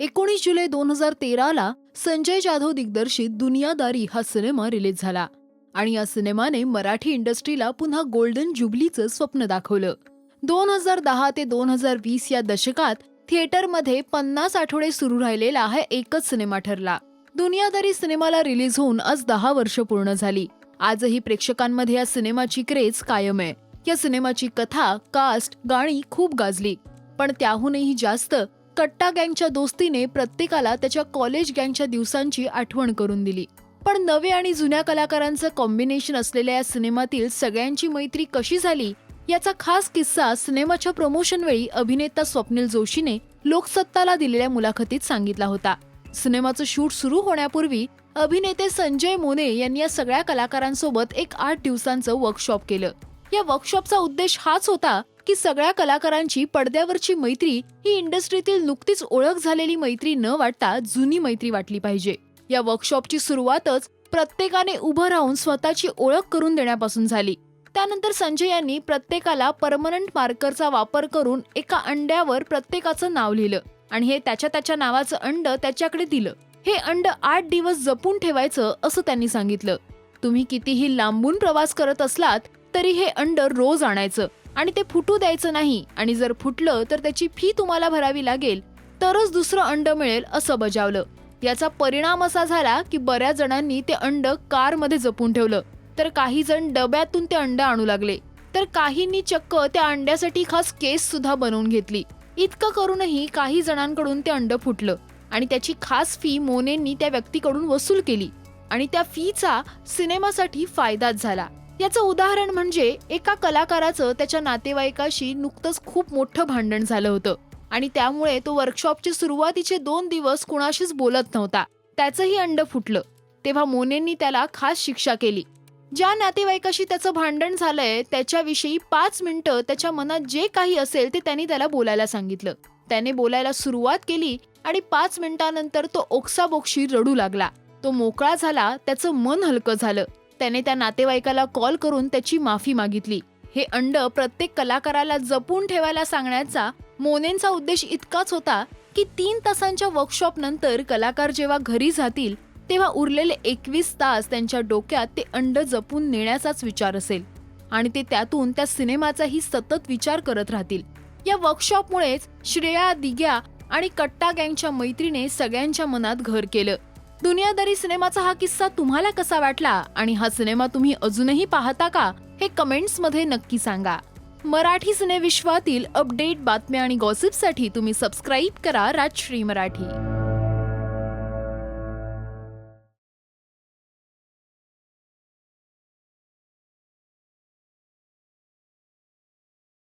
एकोणीस जुलै दोन हजार तेराला संजय जाधव दिग्दर्शित दुनियादारी हा सिनेमा रिलीज झाला. आणि या सिनेमाने मराठी इंडस्ट्रीला पुन्हा गोल्डन जुबलीचं स्वप्न दाखवलं. दोन हजार दहा ते दोन हजार वीस या दशकात थिएटरमध्ये पन्नास आठवडे सुरू राहिलेला हा एकच सिनेमा ठरला. दुनियादारी सिनेमाला रिलीज होऊन आज दहा वर्ष पूर्ण झाली. आजही प्रेक्षकांमध्ये या सिनेमाची क्रेज कायम आहे. या सिनेमाची कथा कास्ट गाणी खूप गाजली. पण त्याहूनही जास्त कट्टा गँगच्या दोस्तीने प्रत्येकाला त्याच्या कॉलेज गँगच्या दिवसांची आठवण करून दिली. पण नवे आणि जुन्या कलाकारांचं कॉम्बिनेशन असलेल्या या सिनेमातील सगळ्यांची मैत्री कशी झाली याचा खास किस्सा सिनेमाच्या प्रमोशन वेळी अभिनेता स्वप्नील जोशीने लोकसत्ताला दिलेल्या मुलाखतीत सांगितला होता. सिनेमाचं शूट सुरू होण्यापूर्वी अभिनेते संजय मोने यांनी या सगळ्या कलाकारांसोबत एक आठ दिवसांचं वर्कशॉप केलं. या वर्कशॉपचा उद्देश हाच होता की सगळ्या कलाकारांची पडद्यावरची मैत्री ही इंडस्ट्रीतील नुकतीच ओळख झालेली मैत्री न वाटता जुनी मैत्री वाटली पाहिजे. या वर्कशॉपची सुरुवातच प्रत्येकाने उभं राहून स्वतःची ओळख करून देण्यापासून झाली. त्यानंतर संजय यांनी प्रत्येकाला परमनंट मार्करचा वापर करून एका अंड्यावर प्रत्येकाचं नाव लिहिलं आणि हे त्याच्या त्याच्या नावाचं अंड त्याच्याकडे दिलं. हे अंड आठ दिवस जपून ठेवायचं असं त्यांनी सांगितलं. तुम्ही कितीही लांबून प्रवास करत असलात तरी हे अंड रोज आणायचं. आणि ते फुटू द्यायचं नाही. आणि जर फुटलं तर त्याची फी तुम्हाला भरावी लागेल. तरच दुसरं अंड मिळेल असं बजावलं. याचा परिणाम असा झाला की बऱ्याच जणांनी ते अंड कारमध्ये जपून ठेवलं. तर काही जण डब्यातून ते अंड आणू लागले. तर काहींनी चक्क त्या अंड्यासाठी खास केस सुद्धा बनवून घेतली. इतकं करूनही काही जणांकडून ते अंड फुटलं. आणि त्याची खास फी मोनेंनी त्या व्यक्तीकडून वसूल केली. आणि त्या फीचा सिनेमासाठी फायदाच झाला. याचं उदाहरण म्हणजे एका कलाकाराचं त्याच्या नातेवाईकाशी नुकतंच खूप मोठं भांडण झालं होतं. आणि त्यामुळे तो वर्कशॉपचे सुरुवातीचे दोन दिवस कुणाशीच बोलत नव्हता. त्याचंही अंड फुटलं. तेव्हा मोनेंनी त्याला खास शिक्षा केली. ज्या नातेवाईकाशी त्याचं भांडण झालंय त्याच्याविषयी पाच मिनिटं त्याच्या मनात जे काही असेल ते त्यांनी त्याला बोलायला सांगितलं. त्याने बोलायला सुरुवात केली आणि पाच मिनिटानंतर तो ओक्साबोक्शी रडू लागला. तो मोकळा झाला त्याचं मन हलकं झालं. त्याने त्या नातेवाईकाला कॉल करून त्याची माफी मागितली. हे अंड प्रत्येक कलाकाराला जपून ठेवायला सांगण्याचा मोनेंचा उद्देश इतकाच होता की तीन तासांच्या वर्कशॉप नंतर कलाकार जेव्हा घरी जातील तेव्हा उरलेले एकवीस तास त्यांच्या डोक्यात ते अंड जपून नेण्याचाच विचार असेल. आणि ते त्यातून त्या सिनेमाचाही सतत विचार करत राहतील. या वर्कशॉपमुळेच श्रेया दिग्या आणि कट्टा गँगच्या मैत्रीने सगळ्यांच्या मनात घर केलं. दुनियादारी सिनेमाचा हा किस्सा तुम्हाला कसा वाटला आणि हा सिनेमा तुम्ही अजूनही पाहता का हे कमेंट्समध्ये नक्की सांगा. मराठी सिनेविश्वातील अपडेट बातम्या आणि गॉसिपसाठी तुम्ही सबस्क्राईब करा राजश्री मराठी.